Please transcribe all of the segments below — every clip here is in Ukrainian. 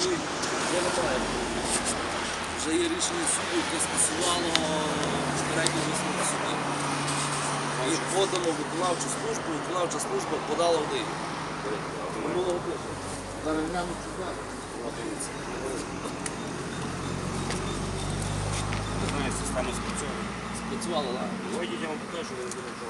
Вже немає. Вже є рішення суду, яке скасувало попередній висновок суду. І подано виконавчу службу, виконавча служба подала в неї. Минулого тижня. Зараз гляну сюди. Не знаю, система спрацьовує. Спрацювала, так? Вийдіть, я вам покажу, ви не думаєте.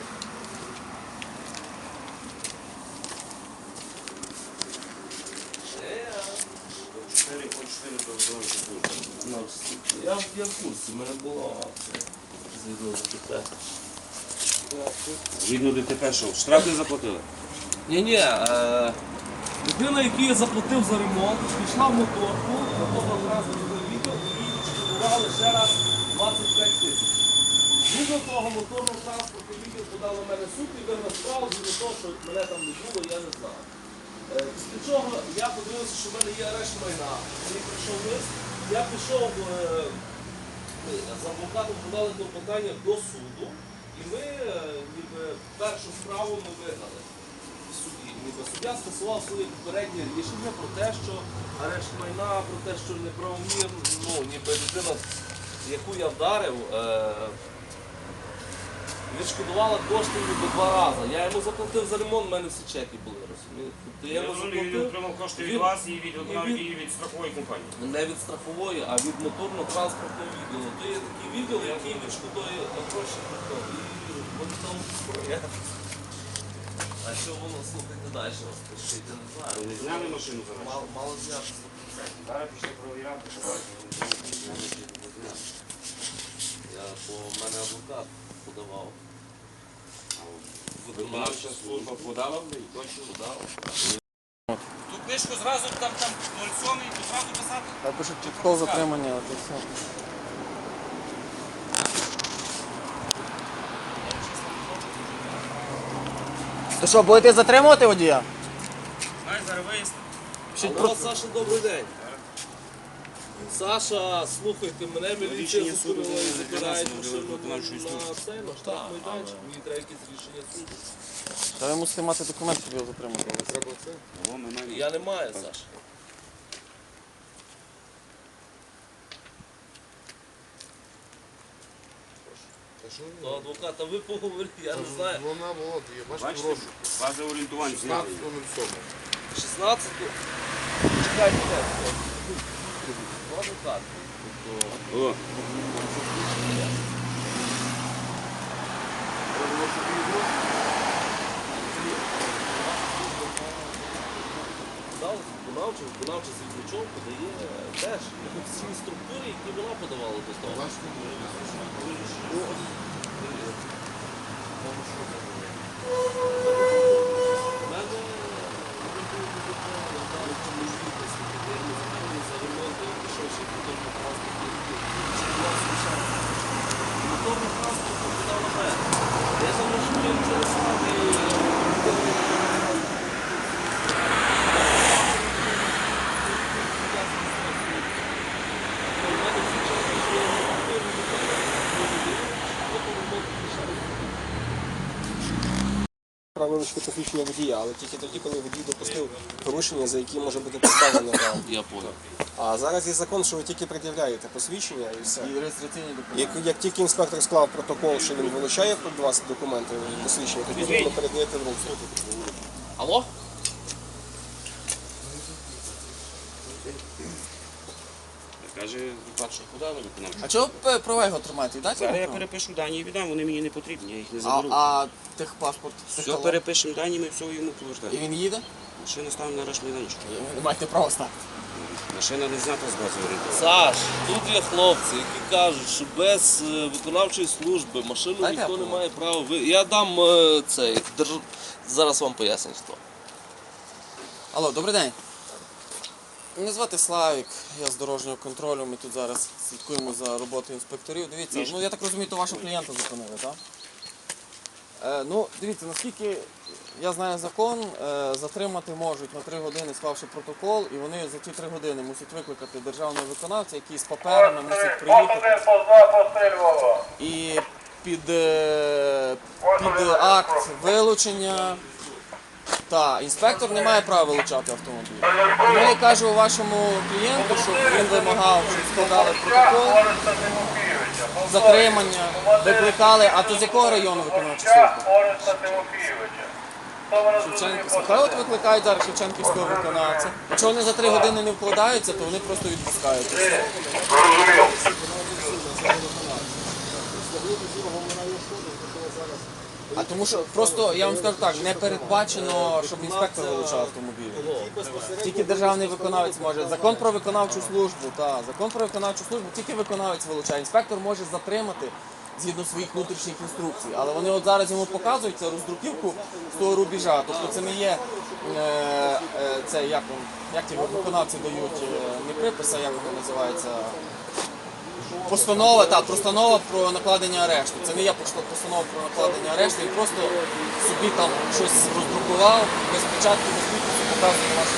Чотири по чотири до виконавчої служби. Я, в курсі, в мене було це, згідно ДТП. Згідно ДТП, що штраф не заплатили? Ні-ні, е, людина, якій я заплатив за ремонт, пішла в моторку, моторку одразу зробили відео і їй відшкодували ще раз 25 тисяч. Згідно того моторного транспорту відео подали в мене суд і виграв справу згідно того, що мене там не було, я не знаю. Е, Після чого я подивився, що в мене є арешт майна. Мені прийшов лист, я пішов е, ми з адвокатом подали клопотання до суду, і ми е, ніби першу справу ми виграли в суді. Ніби суддя скасував своє попереднє рішення про те, що арешт майна, про те, що неправомірно, ну ніби людина, яку я вдарив, е, відшкодувала кошти ніби два рази. Я йому заплатив за ремонт, в мене всі чеки були, розумієте? Тобто я йому розумію, він заплатив отримав кошти від від- вас і від і від- і від страхової компанії. не від страхової, а від моторно-транспортного відділу. То є такий відділ, який відшкодує гроші. І вони там стоять. А що воно слухайте далі розпишіть, я не знаю. Не зняли машину зараз? Мало, мало зняти. Зараз пішли провіряти, Я по мене адвокат подавав. Виконавча служба подала неї, точно подав. Ту книжку зразу там там 07 і зразу писати. Так пишуть протокол затримання. це все. То що, будете затримувати водія? Знаєш, зараз вияснити. Пишіть про- Саша, добрий день. Саша, слухайте, мене міліція зупинила і забирають машину на цей, на штраф майданчик. Мені треба якесь рішення суду. Та ви мусите мати документ, щоб його затримати. Треба це. Я не маю, Саша. Ну, адвоката, ви поговорите, я не знаю. Вона є, бачите, Бачите, гроші. база орієнтувань зняли. 15.07. 16 Чекайте, адвокат. Тобто, О, виконавчий, виконавчий світлячок подає теж всі структури, які вона подавала до того. Бачите, У мене я дав цьому житності, я не знаю, за ремонт, я пішов ще моторний транспорт. Моторний транспорт подав на мене. Я за машиною через самі Вилучити посвідчення водія, але тільки тоді, коли водій допустив порушення, за які може бути поставлено. Я понял. А зараз є закон, що ви тільки пред'являєте посвідчення і все. І реєстраційні документи. Як, як тільки інспектор склав протокол, що він вилучає від вас документи, посвідчення, тоді потрібно передаєте в руки. Алло? Каже, що подали виконавчу. А чого п- права його тримаєте? Віддайте Зараз я перепишу дані і віддам, вони мені не потрібні, я їх не а, заберу. а техпаспорт? Все техталон? перепишемо дані, ми все йому І повертаємо. він їде? Машина ставимо на раш майданчик. Ви не маєте права стати. Машина не знята з бази орієнтування. Саш, тут є хлопці, які кажуть, що без е, виконавчої служби машину Дайте ніхто не має права. Ви... Я дам е, цей держ... зараз вам поясню що. Алло, добрий день. Мене звати Славік, я з дорожнього контролю. Ми тут зараз слідкуємо за роботою інспекторів. Дивіться, ну я так розумію, то вашого клієнта зупинили, так? Е, ну, дивіться, наскільки я знаю закон, е, затримати можуть на 3 години, склавши протокол, і вони за ті 3 години мусять викликати державного виконавця, який з паперами мусить приїхати. І під, е, під акт вилучення Так, інспектор не має права вилучати автомобіль. Тому я кажу вашому клієнту, щоб він вимагав, щоб складали протокол затримання, викликали, а то з якого району виконавчої служби? Ореста Шевченківського. Хай от викликають зараз Шевченківського виконавця. Якщо вони за три години не вкладаються, то вони просто відпускають. А тому що просто я вам скажу так, не передбачено, щоб інспектор вилучав автомобіль. Тільки державний виконавець може. Закон про виконавчу службу, так, закон про виконавчу службу, тільки виконавець вилучає. Інспектор може затримати згідно своїх внутрішніх інструкцій. Але вони от зараз йому показують це роздруківку з того рубежа. Тобто це не є е, е, це як, як ті виконавці дають е, не приписи, як воно називається. Постанова, так, постанова про накладення арешту. Це не є постанова про накладення арешту, він просто собі там щось роздрукував, без печатки, без підпису показує вашу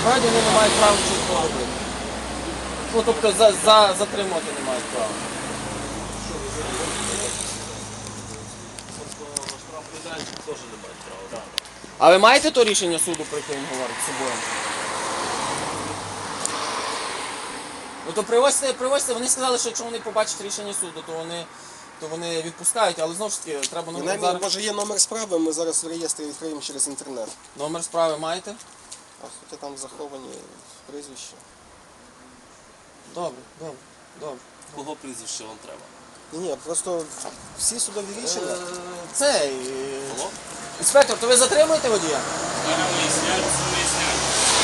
Справді вони не мають права нічого робити. Ну, тобто за, за, затримувати не мають права. А ви маєте то рішення суду, про яке він говорить з собою? Ну то привозьте, привозьте, вони сказали, що якщо вони побачать рішення суду, то вони, то вони відпускають, але знову ж таки, треба ну, Принаймні, зараз... може є номер справи, ми зараз в реєстрі відкриємо через інтернет. номер справи маєте? А хоча там заховані прізвища. Добре, добре, добре. Кого прізвище вам треба? Ні, просто всі судові рішення. Е, Цей. е, Інспектор, то ви затримуєте водія? Виясняють, все виясняють.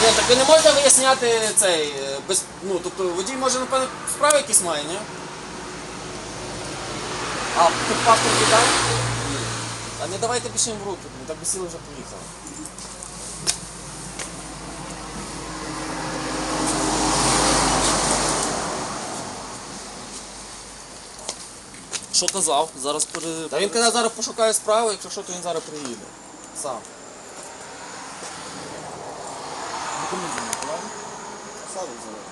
Ні, так не можете виясняти цей. е, Без, ну, тобто водій може, напевно, справи якісь має, ні? А тут паспорт віддав? А не давайте більше в руки, бо так би сіли вже поїхали. Що казав? Зараз пере... Та він казав, зараз пошукає справу, якщо що, то він зараз приїде. Сам. Сам взяли.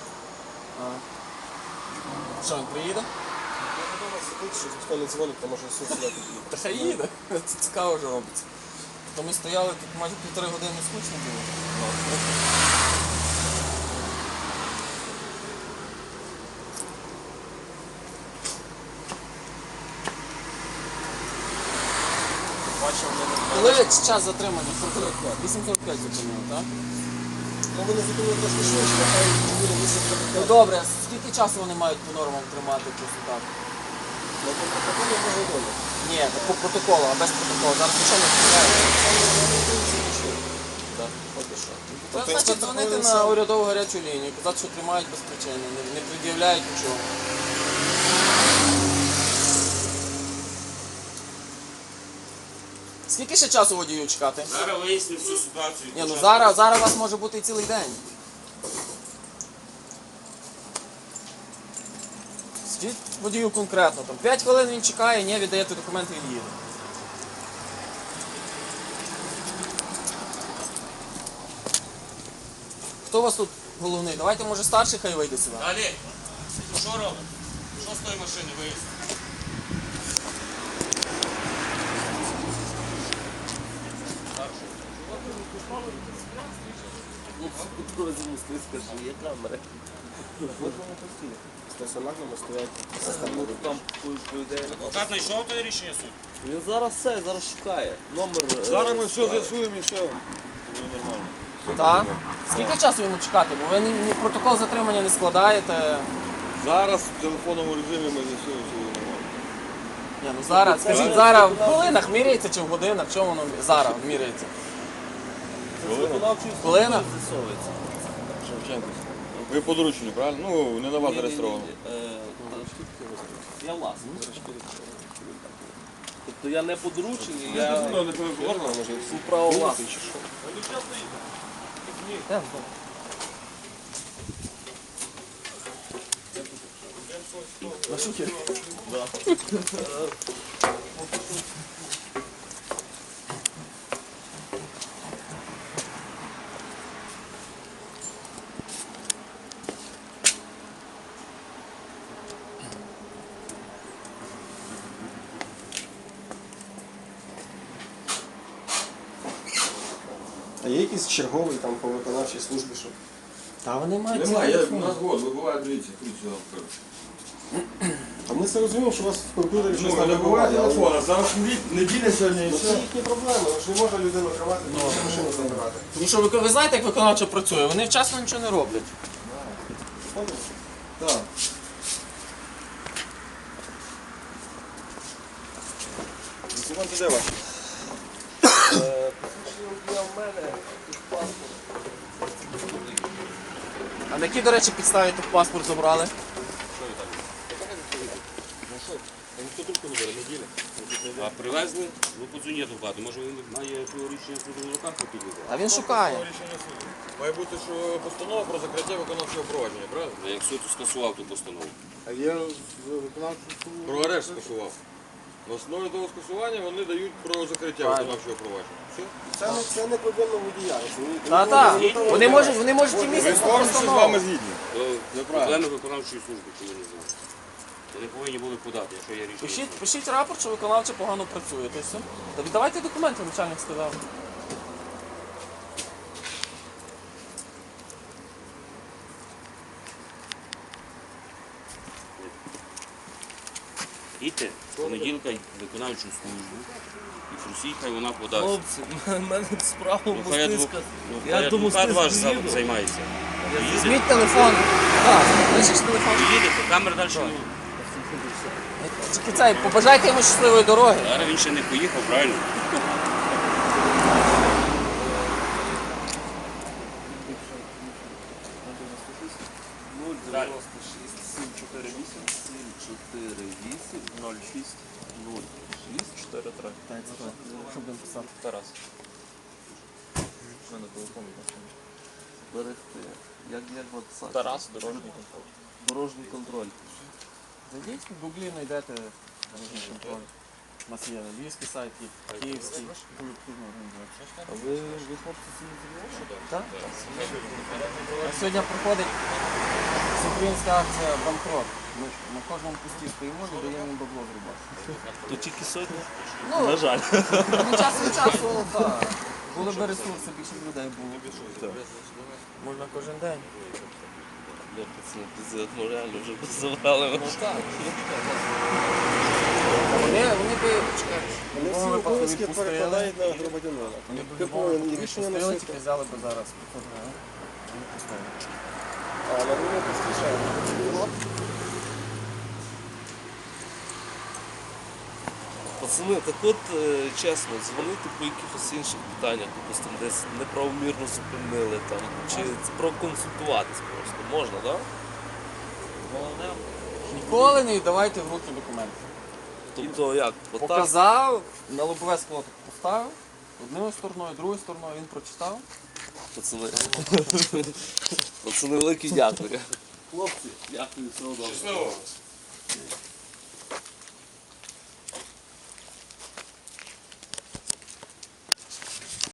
Що, він приїде? Сидить, що ніхто не дзвонить, то може суд сюди підійде. Та хай їде. Це цікаво вже робиться. То ми стояли тут майже півтори години скучно було. Бачив, ми не Коли час затримання? 8.45 зупинили, так? Ну вони зупинили трошки швидше, хай буде місце Ну добре, скільки часу вони мають по нормам тримати просто так? по протоколу може долі. Ні, так по протоколу, а без протоколу. Зараз нічого не впливає. Так, поки що. Це Тобто значить інспектор дзвонити повинен на урядову гарячу лінію, казати, що тримають без причини, не, не пред'являють нічого. Скільки ще часу водію чекати? Зараз виясню всю ситуацію. Ні, ну зараз, зараз у вас може бути і цілий день. Скажіть водію конкретно, там 5 хвилин він чекає, ні, віддаєте документи, він їде. Хто у вас тут головний? Давайте, може, старший хай вийде сюди. Далі. Що робимо? Що з тої машини виясню? скажи, є камери. Стаціонарному стоять Ну, там. Адвокат знайшов тоді рішення суду? Він зараз все, зараз шукає. Номер. е, Зараз ми все з'ясуємо і все. Так? Скільки часу йому чекати? Бо ви ні, ні протокол затримання не складаєте. Зараз в телефонному режимі ми з'ясуємо, що нормально. Ні, ну зараз, скажіть, зараз в хвилинах міряється чи в годинах? В чому воно зараз міряється? Шевченко. Ви по дорученню, правильно? Ну, не на вас зареєстровано. Е, Я власник. Тобто я не по дорученню, я Ну, не право власник. На шухер. Якийсь черговий там по виконавчій службі, що Та вони мають. Немає, я, телефон. у нас вот, вибуває, дивіться, я. А ми це розуміємо, що у вас в комп'ютері щось Ну, там не вибуває, але телефон, а зараз неділя- неділя сьогодні і ну, це все. їхні проблеми, ну, ж не може людина тримати, ну, машину забирати. Тому що ви, ви знаєте, як виконавча працює, вони вчасно нічого не роблять. Так. Документи де ваші? А на якій, до речі, підставі тут паспорт забрали? А привезли, ну подзвоніть адвокату. Може він має рішення суду в руках потрібно. А він шукає. Має бути, що постанова про закриття виконавчого провадження, правильно? А як суд скасував ту постанову? А є виконавчий Про арешт скасував. На основі того скасування вони дають про закриття виконавчого провадження. Все? Це не, це не проблема водія, розумієте? Та так. Вони можуть, вони можуть і місяць повністю з вами згідні. Проблеми виконавчої служби, чому не знаю. Вони повинні були подати, якщо є рішення. Пишіть, пишіть рапорт, що виконавча погано працює. Й все. Та віддавайте документи, начальник сказав. Їдьте з понеділка виконавчу службу. І Фрусій хай вона подасть. Хлопці, в мене справа Ну, хай адвок- ну, Я хай думаю, адвокат ваш за- займається. Візьміть телефон. Так, лишиш телефон. Їдете, камера далі. не- Тільки цей, побажайте йому щасливої дороги. Зараз він ще не поїхав, правильно? Далі. 748 Щоб він писав. Тарас. У мене телефон Берегти. Як як WhatsApp? Тарас, дорожній контроль. Дорожній контроль. Зайдіть в гуглі, знайдете дорожній контроль. У нас є львівський сайт, є київський. Колективна організація. А ви, ви хлопці ці Так? А сьогодні проходить всеукраїнська акція Банкрот. Ми на кожному пусті стоїмо і даємо їм бабло зрубати. То тільки сьогодні? Ну, На жаль. ну, час від часу, так. Були б ресурси, більше б людей було. Можна кожен день. Пиздец, ну реально вже забрали. Вони, вони би, чекай, Вони всі обов'язки перекладають на громадянина. Вони б Типу, і рішення носити. тільки взяли б зараз. Вони. А на вони поспішають. Пацани, так от е, чесно, дзвонити по якихось інших питаннях, допустимо, десь неправомірно зупинили там, чи проконсультуватись просто можна, так? Да? Головне. Ніколи не віддавайте в руки документи. Тобто як? Отак? Показав, на лобове скло так поставив, одною стороною, другою стороною він прочитав. Пацани. Пацани, велике дякую. Хлопці, дякую, всього доброго. Щасливо.